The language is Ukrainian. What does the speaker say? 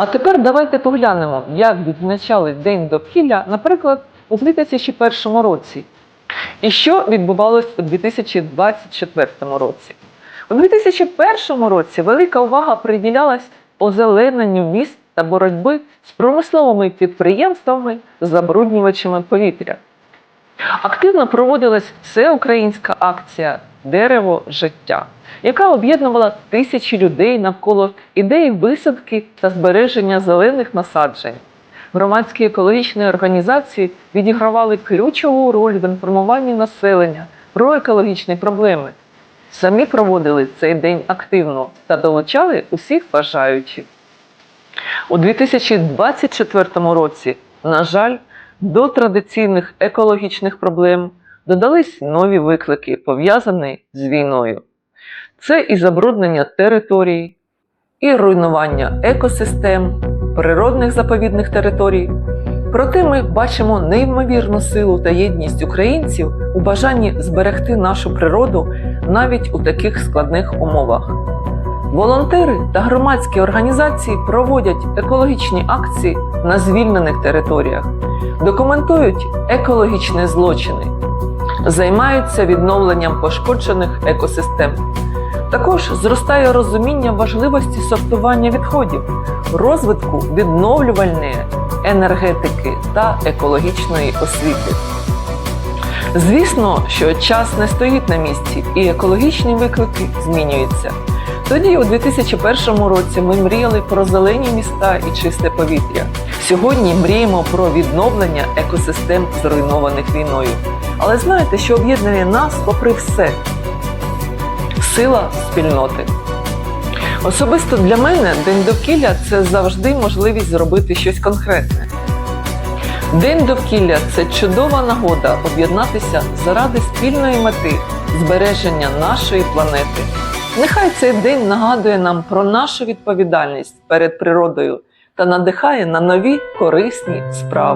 А тепер давайте поглянемо, як відзначали День довкілля, наприклад, у 2001 році. І що відбувалося у 2024 році. У 2001 році велика увага приділялась озелененню міст та боротьби з промисловими підприємствами, забруднювачами повітря. Активно проводилась всеукраїнська акція Дерево життя, яка об'єднувала тисячі людей навколо ідеї висадки та збереження зелених насаджень. Громадські екологічні організації відігравали ключову роль в інформуванні населення про екологічні проблеми. Самі проводили цей день активно та долучали усіх бажаючих. У 2024 році, на жаль, до традиційних екологічних проблем додались нові виклики, пов'язані з війною. Це і забруднення територій, і руйнування екосистем, природних заповідних територій. Проте ми бачимо неймовірну силу та єдність українців у бажанні зберегти нашу природу навіть у таких складних умовах. Волонтери та громадські організації проводять екологічні акції на звільнених територіях, документують екологічні злочини, займаються відновленням пошкоджених екосистем. Також зростає розуміння важливості сортування відходів, розвитку відновлювальної енергетики та екологічної освіти. Звісно, що час не стоїть на місці, і екологічні виклики змінюються. Тоді, у 2001 році, ми мріяли про зелені міста і чисте повітря. Сьогодні мріємо про відновлення екосистем, зруйнованих війною. Але знаєте, що об'єднує нас попри все сила спільноти. Особисто для мене День довкілля це завжди можливість зробити щось конкретне. День довкілля це чудова нагода об'єднатися заради спільної мети збереження нашої планети. Нехай цей день нагадує нам про нашу відповідальність перед природою та надихає на нові корисні справи.